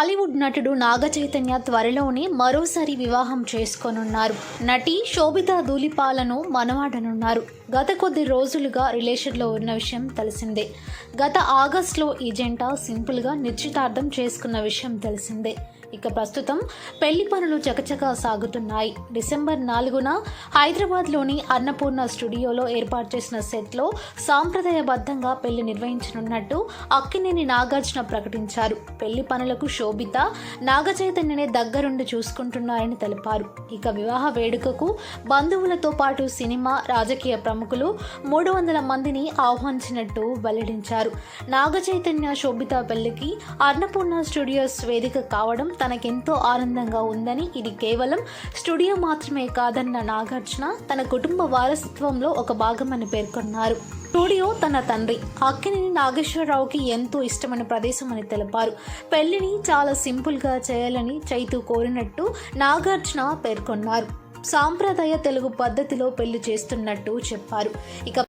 టాలీవుడ్ నటుడు నాగ చైతన్య త్వరలోనే మరోసారి వివాహం చేసుకోనున్నారు. నటి శోభితా ధూలిపాలను మనవాడనున్నారు. గత కొద్ది రోజులుగా రిలేషన్లో ఉన్న విషయం తెలిసిందే. గత ఆగస్టులో ఈ జంట సింపుల్గా నిశ్చితార్థం చేసుకున్న విషయం తెలిసిందే. ఇక ప్రస్తుతం పెళ్ళి పనులు చకచకా సాగుతున్నాయి. డిసెంబర్ నాలుగున హైదరాబాద్లోని అన్నపూర్ణ స్టూడియోలో ఏర్పాటు చేసిన సెట్లో సాంప్రదాయబద్ధంగా పెళ్ళి నిర్వహించనున్నట్టు అక్కినేని నాగార్జున ప్రకటించారు. పెళ్ళి పనులకు శోభిత నాగచైతన్యనే దగ్గరుండి చూసుకుంటున్నారని తెలిపారు. ఇక వివాహ వేడుకకు బంధువులతో పాటు సినిమా రాజకీయ ప్రముఖులు మూడు వందల మందిని ఆహ్వానించినట్టు వెల్లడించారు. నాగ చైతన్య శోభిత పెళ్ళికి అన్నపూర్ణ స్టూడియోస్ వేదిక కావడం తనకెంతో ఆనందంగా ఉందని ఇది కేవలం స్టూడియో మాత్రమే కాదన్న నాగార్జున తన కుటుంబ వారసత్వంలో ఒక భాగమని పేర్కొన్నారు. స్టూడియో తన తండ్రి అక్కినేని నాగేశ్వరరావుకి ఎంతో ఇష్టమైన ప్రదేశం అని తెలిపారు. పెళ్ళిని చాలా సింపుల్గా చేయాలని చైతు కోరినట్టు నాగార్జున పేర్కొన్నారు. సాంప్రదాయ తెలుగు పద్ధతిలో పెళ్ళి చేస్తున్నట్టు చెప్పారు. ఇక